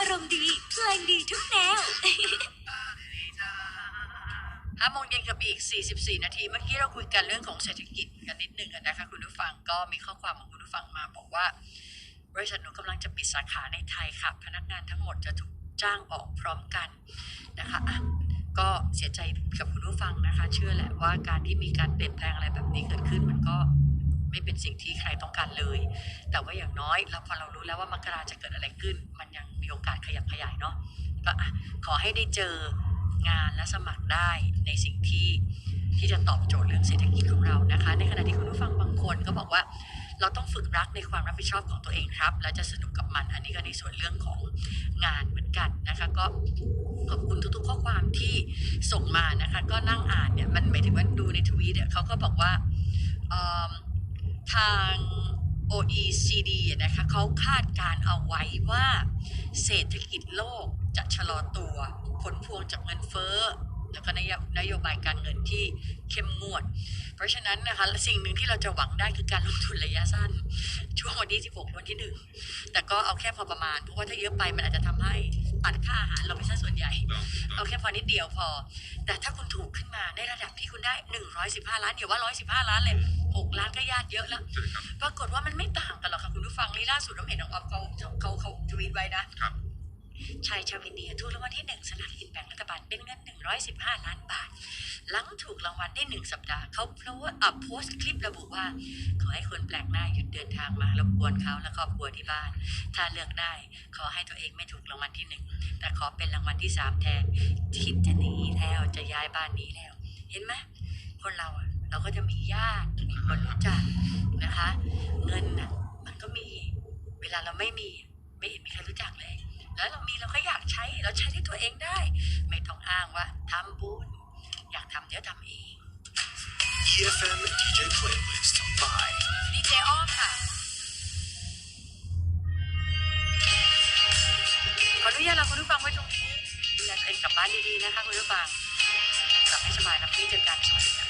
อารมณ์ดี เพลงดีทุกแนว ห้าโมงเย็นกับอีก 44 นาที เมื่อกี้เราคุยกันเรื่องของเศรษฐกิจกันนิดหนึ่งอะนะคะคุณผู้ฟังก็มีข้อความของคุณผู้ฟังมาบอกว่า บริษัทหนูกำลังจะปิดสาขาในไทยค่ะ พนักงานทั้งหมดจะถูกจ้างออกพร้อมกันนะคะอะก็เสียใจกับคุณผู้ฟังนะคะ เชื่อแหละว่าการที่มีการเปลี่ยนแปลงอะไรแบบนี้เกิดขึ้นมันก็ไม่เป็นสิ่งที่ใครต้องการเลย แต่ว่าอย่างน้อยเราพอเรารู้แล้วว่ามกราจะเกิดอะไรขึ้น มันยัง โอกาสขยับขยายเนาะก็ขอให้ได้เจองานและสมัครได้ในสิ่งที่ที่จะตอบโจทย์เรื่องเศรษฐกิจของเรานะคะ ในขณะที่คุณผู้ฟังบางคนก็บอกว่า เราต้องฝึกรักในความรับผิดชอบของตัวเองครับ และจะสนุกกับมัน อันนี้ก็ในส่วนเรื่องของงานเหมือนกันนะคะ ก็ขอบคุณทุกๆ ข้อความที่ส่งมานะคะ ก็นั่งอ่านเนี่ยมันหมายถึงว่าดูในทวีตเนี่ยเขาก็บอกว่าทาง OECD นะคะเขาคาดการเอาไว้ว่า เศรษฐกิจโลกจะชะลอตัวผลพวงจากเงินเฟ้อแล้วก็นโยนโยบายการเงินที่เข้มงวด เพราะฉะนั้นนะคะสิ่งหนึ่งที่เราจะหวังได้คือการลงทุนระยะสั้น ช่วงวันที่ 16 วันที่ 1 แต่ก็เอาแค่พอประมาณ เพราะว่าถ้าเยอะไปมันอาจจะทำให้ตัดค่าอาหารเราไปซะส่วนใหญ่ เอาแค่พอนิดเดียวพอ แต่ถ้าคุณถูกขึ้นมาในระดับที่คุณได้ 115 ล้านอย่าว่า 115 ล้านเลย 6ล้านก็ญาติเยอะแล้ว ปรากฏว่ามันไม่ต่างกันหรอกค่ะคุณผู้ฟังนี่ล่าสุดน้ำเห็นของออฟเขาเขาเขาทวีตไว้นะครับชายชาวอินเดียถูกรางวัลที่หนึ่งสลากกินแบ่งรัฐบาลเป็นเงิน 115 ล้านบาท หลังถูกรางวัลได้หนึ่งสัปดาห์เขาเพราะว่าอัพโพสต์คลิประบุว่า ขอให้คนแปลกหน้าหยุดเดินทางมารบกวนเขาและครอบครัวที่บ้าน ถ้าเลือกได้ ขอให้ตัวเองไม่ถูกรางวัลที่หนึ่งแต่ขอเป็นรางวัลที่สามแทนคิดจะหนีแล้วจะย้ายบ้านหนี้แล้ว เห็นไหม ก็จะมีญาติมีคนรู้จักนะคะ เงินน่ะมันก็มีเวลาเราไม่มีไม่เห็นมีใครรู้จักเลย แล้วเรามีเราก็อยากใช้เราใช้ที่ตัวเองได้ ไม่ต้องอ้างว่าทำบุญอยากทำเดี๋ยวทำเอง EFM DJ Playlist by ดีเจอ้อมค่ะขออนุญาตลาคุณผู้ฟังไว้ตรงนี้ดูแลตัวเองกลับบ้านดีๆนะคะคุณผู้ฟังกลับให้สบายแล้วพรุ่งนี้เจอกันสวัสดีค่ะ